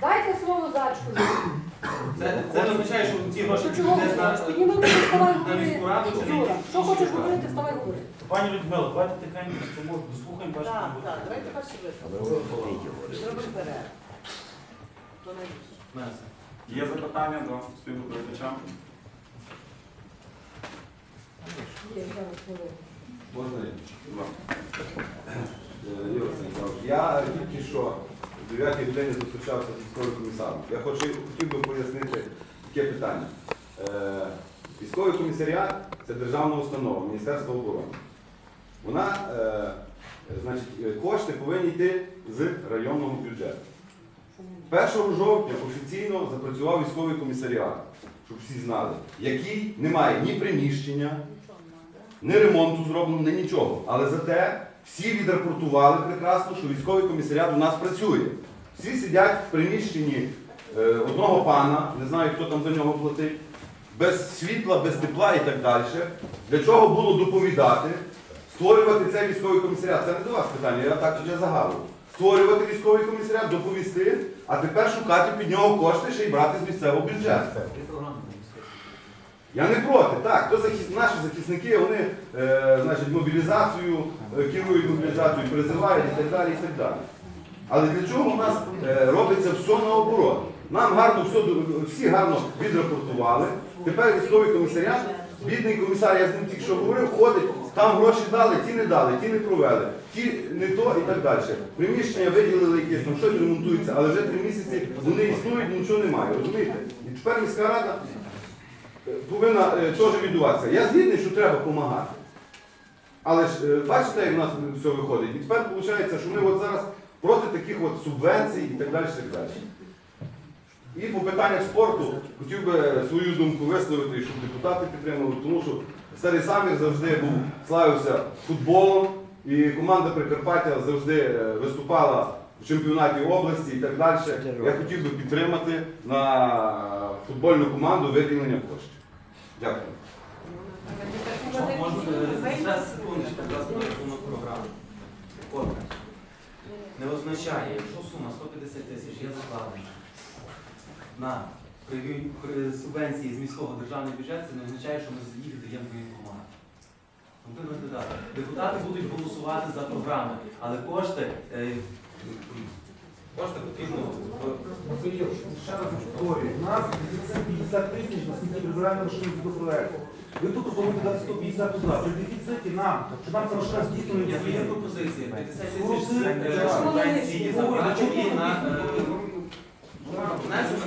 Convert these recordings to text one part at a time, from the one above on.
Дайте слово зачку. Це, це не означає, що ці гроші Що чого підуть ви на, Підніми руку, вставай на говори. чи Юра, якісь що хочеш говорити, вставай говори. Пані Людмила, давайте тихенько з тобою дослухаємо першу Так, так, давайте перші висловити. Зробимо перерву. Несе. Є запитання до співдоповідача? Є, зараз хвилину. Можна я? Будь ласка. Е, Юрій я тільки що в 9 годині зустрічався з військовим комісаром. Я хочу, хотів би пояснити таке питання. Е, Військовий комісаріат це державна установа Міністерства оборони. Вона, е, значить, е, кошти повинні йти з районного бюджету. 1 жовтня офіційно запрацював військовий комісаріат, щоб всі знали, який не має ні приміщення, ні ремонту зроблено, ні нічого. Але зате всі відрапортували прекрасно, що військовий комісаріат у нас працює. Всі сидять в приміщенні е, одного пана, не знаю, хто там за нього платить, без світла, без тепла і так далі. Для чого було доповідати, створювати цей військовий комісаріат? Це не до вас питання, я так для загалу. Створювати військовий комісаріат, доповісти, а тепер шукати під нього кошти ще й брати з місцевого бюджету. Я не проти, так. То захис... Наші захисники, вони е, значить, мобілізацію, е, керують мобілізацією, призивають і так далі. і так далі. Але для чого у нас е, робиться все наоборот? Нам гарно все, всі гарно відрапортували. Тепер військовий комісаріат, бідний комісар, я з ним тільки що говорив, ходить, там гроші дали, ті не дали, ті не провели, ті не то і так далі. Приміщення виділили якесь, там щось ремонтується, але вже три місяці вони існують, нічого немає. Розумієте? І тепер міська рада повинна е, теж відбуватися. Я згідний, що треба допомагати. Але ж е, бачите, як в нас все виходить. І тепер виходить, що ми от зараз проти таких от субвенцій і так далі. так далі. І по питаннях спорту хотів би свою думку висловити, щоб депутати підтримали, тому що старий Самір завжди був славився футболом, і команда Прикарпаття завжди е, виступала в чемпіонаті області і так далі. Я хотів би підтримати на футбольну команду виділення коштів. Дякую. Можна е, зараз рахунок програми. Коротко. Не означає, якщо сума 150 тисяч є закладена на субвенції з міського державного бюджету, це не означає, що ми їх даємо воєнкомат. Антон Депутати будуть голосувати за програми, але кошти, кошти потрібно Ще раз повторюю, у нас 50 тисяч на скільки прибирання машин до проекту. Ви тут пропонуєте дати 150 туди. При дефіциті нам, що нам там ще дійсно не Є є пропозиція. 50 тисяч ти- е, субвенції на е, внесено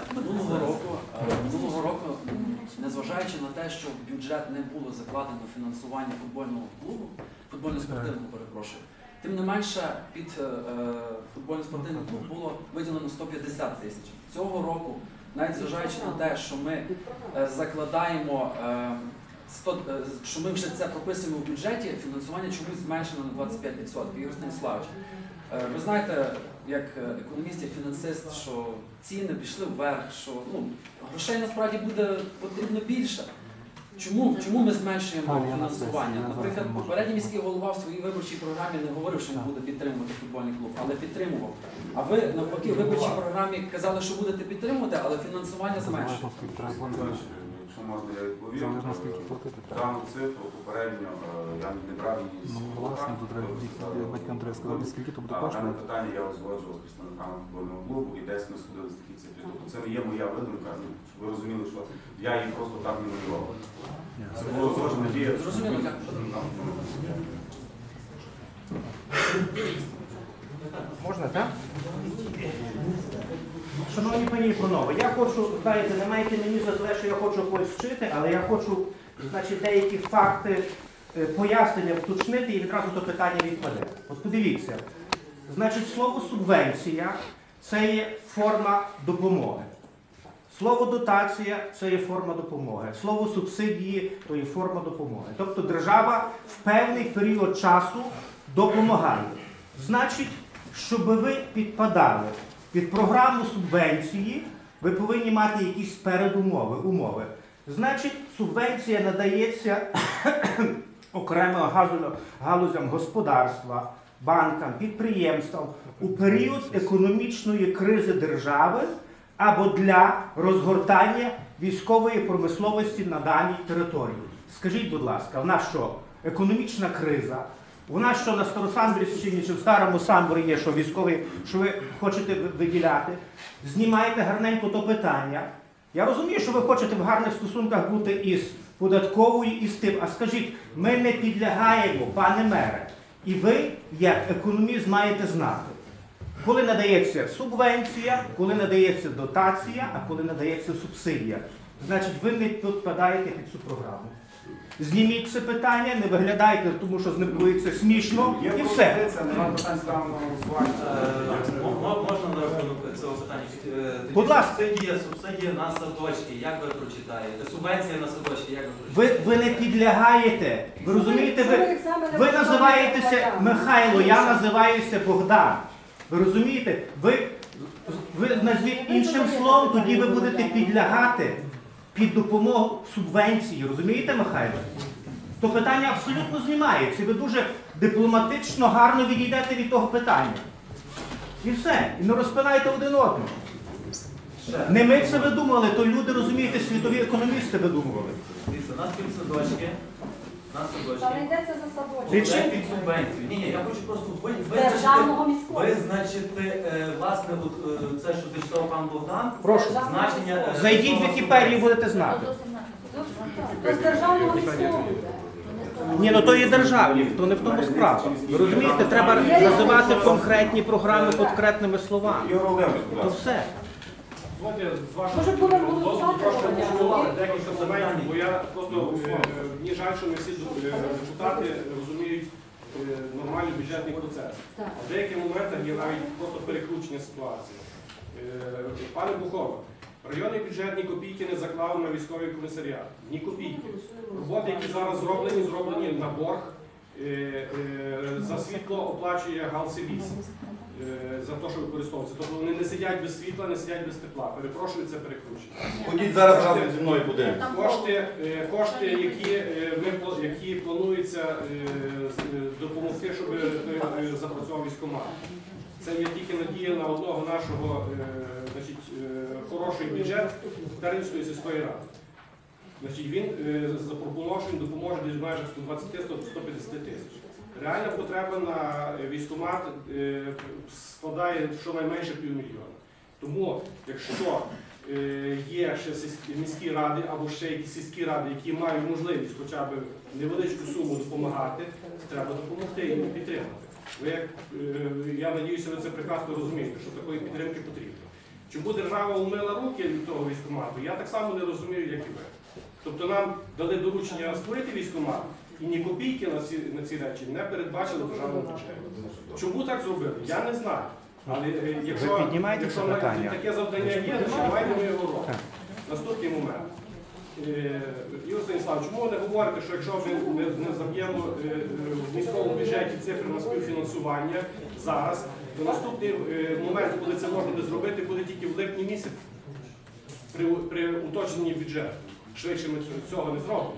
е, минулого року, незважаючи на те, що в бюджет не було закладено фінансування футбольного клубу, футбольно-спортивного, перепрошую, тим не менше під е, е, футбольно-спортивний клуб було виділено 150 тисяч. Цього року, навіть зважаючи на те, що ми е, закладаємо, 100, що ми вже це прописуємо в бюджеті, фінансування чомусь зменшено на 25%. Ігор Станіславович, Ви знаєте, як е, економіст, як фінансист, що ціни пішли вверх, що ну, грошей насправді буде потрібно більше. Чому, чому ми зменшуємо фінансування? Наприклад, попередній міський голова в своїй виборчій програмі не говорив, що він буде підтримувати футбольний клуб, але підтримував. А ви навпаки в виборчій програмі казали, що будете підтримувати, але фінансування зменшуєте. Якщо можна, я відповім. Дану цифру попередньо е, я не брав її з Ну, власне, тут треба батькам треба сказати, скільки то буде А, Дане питання я узгоджував з представниками футбольного клубу і десь ми сходили з такі цифри. Тобто це не є моя видумка, ну, щоб ви розуміли, що я її просто так не малював. Це було узгоджено дія. Зрозуміло, дякую. Можна, так? Шановні пані панове, я хочу, знаєте, не маєте мені за те, що я хочу когось вчити, але я хочу значить, деякі факти е, пояснення вточнити і відразу то питання відпаде. От подивіться, значить, слово субвенція це є форма допомоги. Слово дотація це є форма допомоги. Слово субсидії то є форма допомоги. Тобто держава в певний період часу допомагає. Значить, щоб ви підпадали під програму субвенції, ви повинні мати якісь передумови. Умови. Значить, субвенція надається окремо галузям господарства, банкам, підприємствам у період економічної кризи держави або для розгортання військової промисловості на даній території. Скажіть, будь ласка, в нас що? Економічна криза. У нас що на Старосамбрівщині чи в старому Самборі є, що військові, що ви хочете виділяти? Знімайте гарненько то питання. Я розумію, що ви хочете в гарних стосунках бути із податковою і з тим. А скажіть, ми не підлягаємо, пане мере, і ви, як економіст, маєте знати, коли надається субвенція, коли надається дотація, а коли надається субсидія. Значить, ви не підпадаєте під цю програму. Зніміть це питання, не виглядайте, тому що з ним буде це смішно, Є і все. пропозиція, нема питань ставимо на голосування. Е, мо- мо- Можна на рахунок цього питання? Е, тоді Будь ласка. Субсидія, субсидія на садочки, як ви прочитаєте? Субвенція на садочки, як ви прочитаєте? Ви, ви не підлягаєте. Ви розумієте, ви, ви називаєтеся. Михайло, я називаюся Богдан. Ви розумієте? Ви, ви назвіть іншим словом, тоді ви будете підлягати під допомогу субвенції. Розумієте, Михайло? То питання абсолютно знімається. Ви дуже дипломатично, гарно відійдете від того питання. І все. І не розпинайте один одного. Не ми це видумали, то люди, розумієте, світові економісти видумували. Дивіться, у нас під на Та не йдеться за садочок. Річ- під субвенцію. Ні, ні, я хочу просто ви- Державного визначити, міського. визначити е, власне, от, е, це, що зачитав пан Богдан, Прошу. значення. е, Зайдіть в слова Вікіпедію субвенція. будете знати. То з державного міського. Ні, ну то є державні, то не в тому справа. Ви розумієте, треба називати конкретні програми конкретними словами. Ігор Володимирович, будь То ласка. все. З вашого Може, будемо дозволу голосувати трошки про декілька моментів, бо я просто е, мені жаль, що не всі е, депутати розуміють е, нормальний бюджетний процес. Так. А в деяких моментах є навіть просто перекручення ситуації. Е, Пане Бухова, районний бюджет ні копійки не заклав на військовий комісаріат. Ні копійки. Роботи, які зараз зроблені, зроблені на борг. Е, е, За світло оплачує Галсивіс за те, що використовується. Тобто вони не сидять без світла, не сидять без тепла. Перепрошую, це перекручення. Ходіть зараз разом зі мною подивимося. Кошти, е, кошти, які е, ми які планується е, е, допомогти, щоб е, е, запрацював військомат. Це є тільки надія на одного нашого е, значить, е, хороший бюджет Тернівської сільської ради. Значить, він е, запропонував, що він допоможе десь в межах 120-150 тисяч. Реальна потреба на е, військомат е, складає щонайменше півмільйона. Тому, якщо е, є ще міські ради або ще якісь сільські ради, які мають можливість хоча б невеличку суму допомагати, треба допомогти їм підтримати. Ви я надіюся, ви це прекрасно розумієте, що такої підтримки потрібно. Чому держава умила руки від того військомату, я так само не розумію, як і ви. Тобто нам дали доручення створити військомат, і ні копійки на ці, на ці речі не передбачили в державному бюджеті. Чому так зробили? Я не знаю. Але е, якщо, піднімаєте якщо це питання? таке завдання є, то ми його робимо. Наступний момент. Е, Юрій Станіславович, чому ви не говорите, що якщо ми не, не заб'ємо е, е, в міському бюджеті цифри на співфінансування зараз, то наступний е, момент, коли це можна буде зробити, буде тільки в липні місяці при, при уточненні бюджету. Швидше ми цього не зробимо.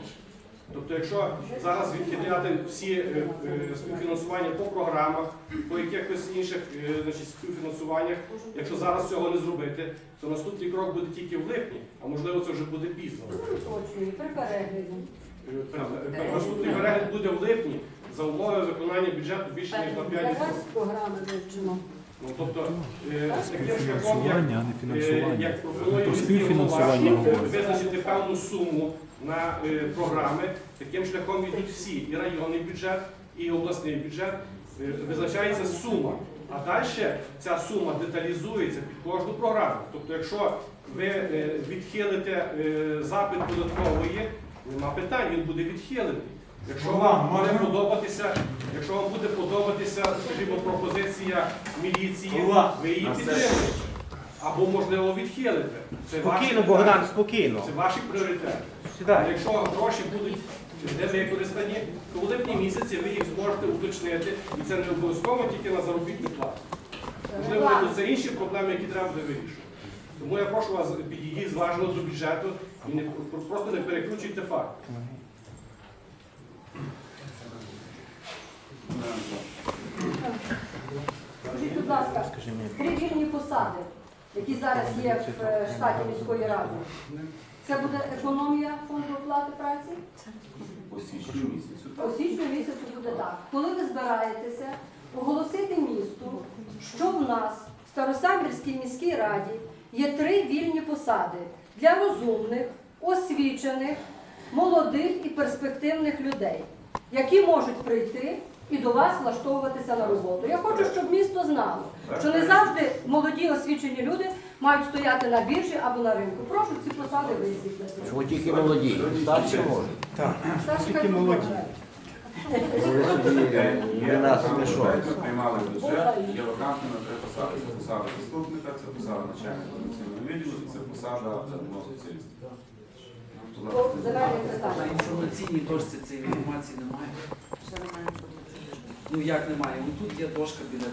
Тобто, якщо зараз відхиляти всі е, е, співфінансування по програмах, по якихось інших е, значить, співфінансуваннях, якщо зараз цього не зробити, то наступний крок буде тільки в липні, а можливо це вже буде пізно. При перегляді. Пер- Наступний перегляд буде в липні за умови виконання бюджету більше ніж на 5%. Якась вивчимо. Ну, тобто, таким шляхом, як а не фінансування. Як пропонує Про міський голова, визначити певну суму на е, програми, таким шляхом йдуть всі, і районний бюджет, і обласний бюджет, Е, визначається сума. А далі ця сума деталізується під кожну програму. Тобто, якщо ви е, відхилите запит податкової, нема питань, він буде відхилений. Якщо вам буде подобатися, якщо вам буде подобатися, скажімо, пропозиція міліції, ви її підтримуєте. Або, можливо, відхилите. Це Спокійно, питання. Богдан, спокійно. Це ваші пріоритети. Сідай. Якщо гроші будуть не використані, то у липні місяці ви їх зможете уточнити, і це не обов'язково тільки на заробітну плату. Можливо, це інші проблеми, які треба буде вирішувати. Тому я прошу вас підійдіть зважено до бюджету І не, просто не перекручуйте факт. Скажіть, будь ласка, три вільні посади, які зараз є в е, штаті міської ради. Це буде економія фонду оплати праці? По січню місяцю. У січні місяцю буде так. Коли ви збираєтеся оголосити місту, що в нас в Старосамбірській міській раді є три вільні посади для розумних, освічених, молодих і перспективних людей, які можуть прийти і до вас влаштовуватися на роботу. Я хочу, щоб місто знало, що не завжди молоді освічені люди мають стояти на біржі або на ринку. Прошу ці посади висвітлити. Чому тільки молоді? Старші можуть. Ви вважаєте? Ви собі не нас. Ми приймали бюджет, є вакантними три посади. Це посада заступника, це посада начальника комерційного відділу і це посада головного спеціаліста. По земельних На інформаційній дошці цієї інформації немає. Ну як немає? Ну тут є дошка біля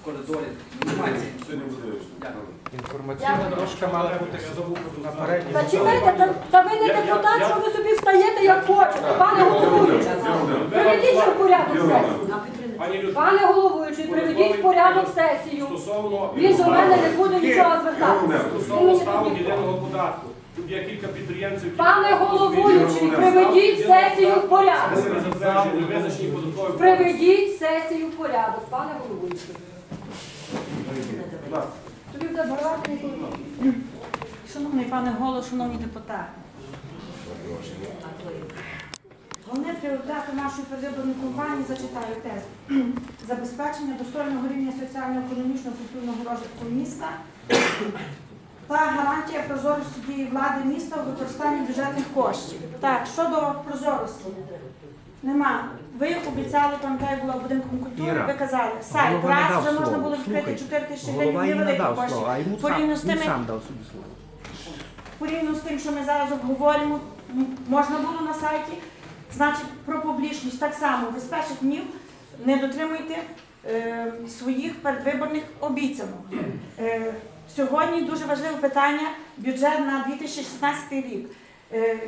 в коридорі. Немає цієї Сьогодні. Дякую. Інформаційна дошка мала бути напередньо. Та чекайте, та, та ви не депутат, що ви собі встаєте як хочете, пане головуючий. Приведіть в порядок сесію. Пане головуючий, приведіть в порядок сесію. Він до мене не буде нічого звертатися. Стосовно ставок єдиного податку. Тут є кілька підприємців, які Пане головуючий, приведіть сесію в порядок. Визначені податкові Приведіть сесію в порядок, пане головуючий. Собі буде збирати ніколи. Шановний пане голово, шановні депутати. Головне пріоритети нашої передвиборної кампанії зачитаю тезу. Забезпечення достойного рівня соціально-економічного культурного розвитку міста та гарантія прозорості дії влади міста у використанні бюджетних коштів. Так, щодо прозорості. Нема. Ви обіцяли, пам'ятаю, була в будинку культури, ви казали, сайт, голова не раз дав вже можна слова. було відкрити Слухай, 4 тисячі Голова гривень, не невеликі дав кошти. слова, а йому Порівняно з сам, він тими сам дав собі слово. порівняно з тим, що ми зараз обговорюємо, м, можна було на сайті. Значить, про публічність так само ви з перших днів не дотримуєте е, своїх передвиборних обіцянок. Е, сьогодні дуже важливе питання бюджет на 2016 рік. Е,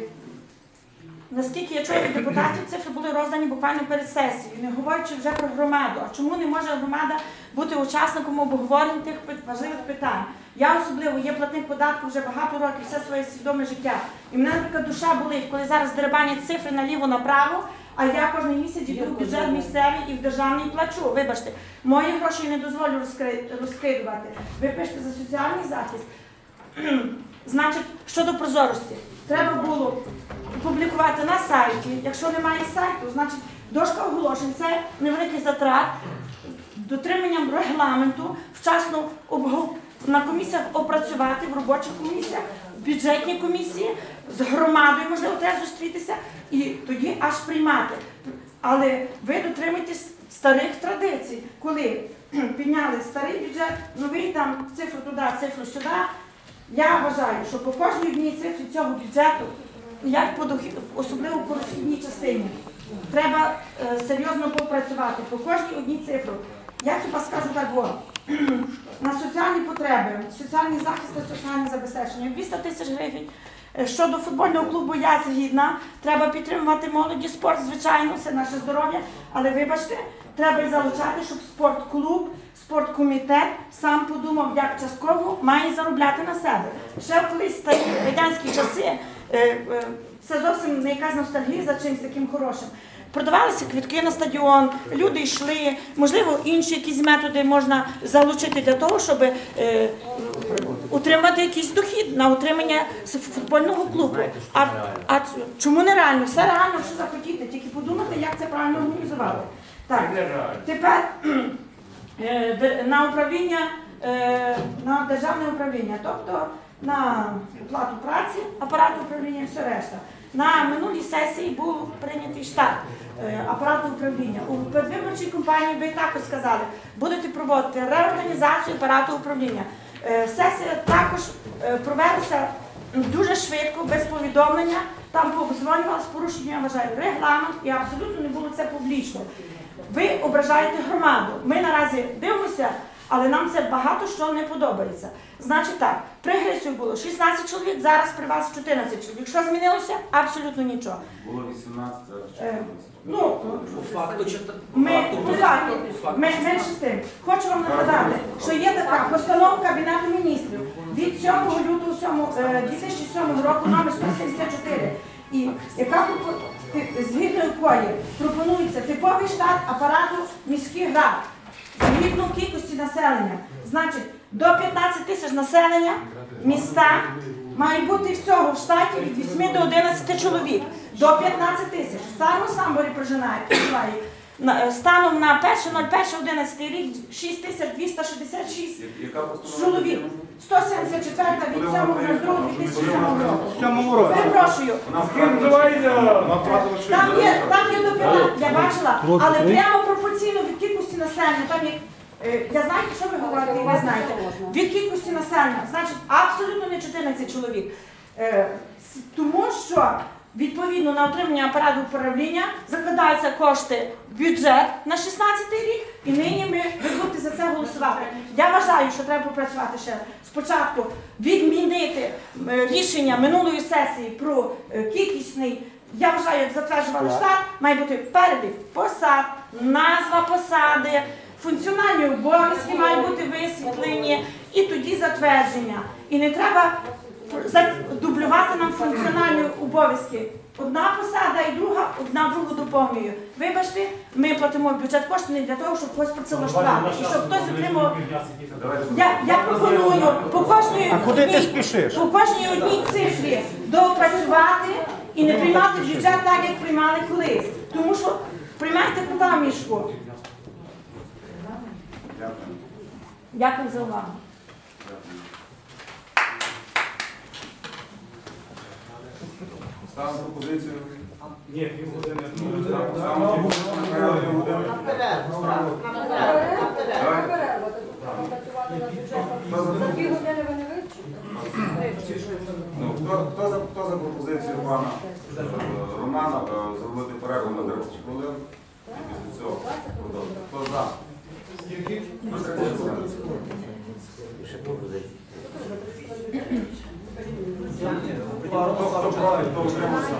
Наскільки я чую від депутатів, цифри були роздані буквально перед сесією, не говорячи вже про громаду. А чому не може громада бути учасником обговорень тих важливих питань? Я особливо є платник податку вже багато років, все своє свідоме життя. І мене, наприклад, душа болить, коли зараз деребанять цифри наліво-направо, а я кожен місяць йду в бюджет місцевий і в державний плачу. Вибачте, мої гроші не дозволю розкидувати. Ви пишете за соціальний захист. Значить, щодо прозорості, треба було публікувати на сайті. Якщо немає сайту, значить дошка оголошень це невеликий затрат, дотриманням регламенту, вчасно на комісіях опрацювати в робочих комісіях, в бюджетній комісії, з громадою можливо треба зустрітися і тоді аж приймати. Але ви дотримуєтесь старих традицій, коли підняли старий бюджет, новий там цифру туди, цифру сюди. Я вважаю, що по кожній одній цифрі цього бюджету, як по дохід, особливо по розхідній частині, треба е, серйозно попрацювати по кожній одній цифрі. Я хіба скажу так, на соціальні потреби, соціальний захист та соціальне забезпечення 200 тисяч гривень. Е, Щодо футбольного клубу я згідна. Треба підтримувати молоді спорт, звичайно, це наше здоров'я. Але вибачте, треба і залучати, щоб спортклуб, спорткомітет сам подумав, як частково має заробляти на себе. Ще колись старі радянські часи е, е, це зовсім не якась ностальгія за чимось таким хорошим. Продавалися квітки на стадіон, люди йшли, можливо, інші якісь методи можна залучити для того, щоб е, утримати якийсь дохід на утримання футбольного клубу. А, а чому не реально? Все реально, що захотіти, тільки подумати, як це правильно організувати. Так, тепер е, на управління, е, на державне управління, тобто на оплату праці, апарату управління все решта. На минулій сесії був прийнятий штат апарату управління. У передвиборчій кампанії ви також сказали, будете проводити реорганізацію апарату управління. Е, Сесія також е, провелася дуже швидко, без повідомлення. Там пообзвонювали з порушенням, я вважаю, регламент і абсолютно не було це публічно. Ви ображаєте громаду. Ми наразі дивимося Але нам це багато що не подобається. Значить так, при Грисю було 16 чоловік, зараз при вас 14 чоловік. Що змінилося? Абсолютно нічого. Було 18, зараз Е, 14. Ну, По факту чи по Ми, факту по буде- факту, по факту. мен- менше з тим. Хочу вам нагадати, що є така постанова Кабінету міністрів від 7 лютого 7, е, 2007 року номер 174, і яка пропо- ти- згідно якої пропонується типовий штат апарату міських рад згідно кількості населення. Значить, до 15 тисяч населення міста має бути всього в штаті від 8 до 11 чоловік. До 15 тисяч. В старому самборі проживає, е, станом на 1.01.11 рік 6266 Я- Яка постанова? чоловік. 174 від 7.02.2007 року. Перепрошую. Там є, там є допитання, я бачила, але прямо пропорційно від кількості населення. Там є, е, я знаю, що ви говорите, і ви знаєте. Від кількості населення, значить, абсолютно не 14 чоловік. Е, с- Тому що відповідно на отримання апарату управління закладаються кошти в бюджет на 16 рік, і нині ми ви будете за це голосувати. Я вважаю, що треба попрацювати ще спочатку відмінити е, рішення минулої сесії про е, кількісний. Я вважаю, як затверджували штат, має бути перелік посад, назва посади, функціональні обов'язки мають бути висвітлені і тоді затвердження. І не треба дублювати нам функціональні обов'язки. Одна посада і друга, одна другу доповнює. Вибачте, ми платимо в бюджет кошти не для того, щоб когось працевлаштувати. І щоб хтось отримав. Я, я пропоную по кожній одній- по кожній одній цифрі доопрацювати і не приймати бюджет так, як приймали колись. Тому що приймайте куди мішку. Дякую за увагу. Ставимо пропозицію. Ні, півгодини. Ставимо пропозицію на перерву півгодини. Ну, хто, хто, за, хто за пропозицію пана е, Романа е, зробити перерву на 30 хвилин? І після цього продовжити. Хто за? На 30 хвилин. Ще пропозиції. Хто, проти, хто утримався?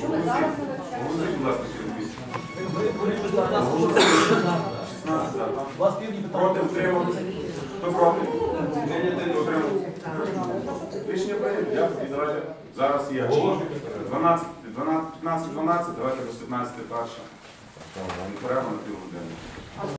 Чому зараз не будь ласка, через 16 за, так? Проти утримався? Хто проти? Хто утримався? Рішення прийнято. Дякую. Давайте зараз є 12, 12, 15, 12, давайте до 15 перша. Перерва на півгодини.